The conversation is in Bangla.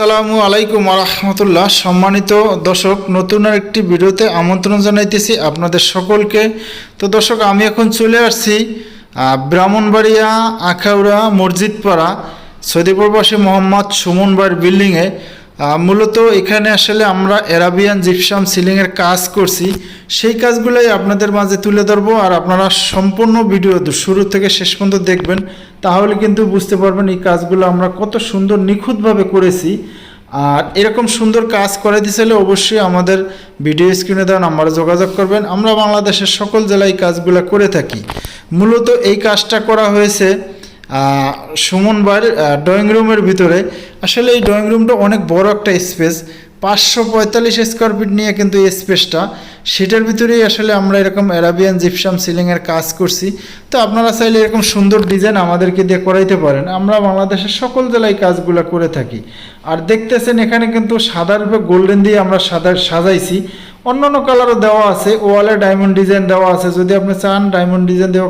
আসসালামু আলাইকুম আরহামতুল্লাহ সম্মানিত দর্শক, নতুন আর একটি ভিডিওতে আমন্ত্রণ জানাইতেছি আপনাদের সকলকে। তো দর্শক, আমি এখন চলে আসছি ব্রাহ্মণবাড়িয়া আখাউড়া মসজিদপাড়া সৌদি প্রবাসী মোহাম্মদ সুমন ভাইয়ের বিল্ডিংয়ে। মূলত এখানে আসলে আমরা অ্যারাবিয়ান জিপসাম সিলিংয়ের কাজ করছি। সেই কাজগুলোই আপনাদের মাঝে তুলে ধরবো আর আপনারা সম্পূর্ণ ভিডিও শুরু থেকে শেষ পর্যন্ত দেখবেন। তাহলে কিন্তু বুঝতে পারবেন এই কাজগুলো আমরা কত সুন্দর নিখুঁতভাবে করেছি। আর এরকম সুন্দর কাজ করে দিছিলে অবশ্যই আমাদের ভিডিও স্ক্রিনে দেওয়া নাম্বারে যোগাযোগ করবেন। আমরা বাংলাদেশের সকল জেলায় কাজগুলো করে থাকি। মূলত এই কাজটা করা হয়েছে সুমন ড্রয়িং রুমের ভিতরে। আসলে এই ড্রয়িং রুমটা অনেক বড় একটা স্পেস পাঁচশো পঁয়তাল্লিশ স্কোয়ার ফিট নিয়ে কিন্তু এই স্পেসটা সেটার ভিতরেই আসলে আমরা এরকম অ্যারাবিয়ান জিপসাম সিলিংয়ের কাজ করছি। তো আপনারা চাইলে এরকম সুন্দর ডিজাইন আমাদেরকে দিয়ে করাইতে পারেন। আমরা বাংলাদেশের সকল জেলায় কাজগুলো করে থাকি। আর দেখতেছেন এখানে কিন্তু সাদার উপর গোল্ডেন দিয়ে আমরা সাদা সাজাইছি। অন্যান্য কালারও দেওয়া আছে। ওয়ালে ডায়মন্ড ডিজাইন দেওয়া আছে। যদি আপনি চান ডায়মন্ড ডিজাইন দেওয়া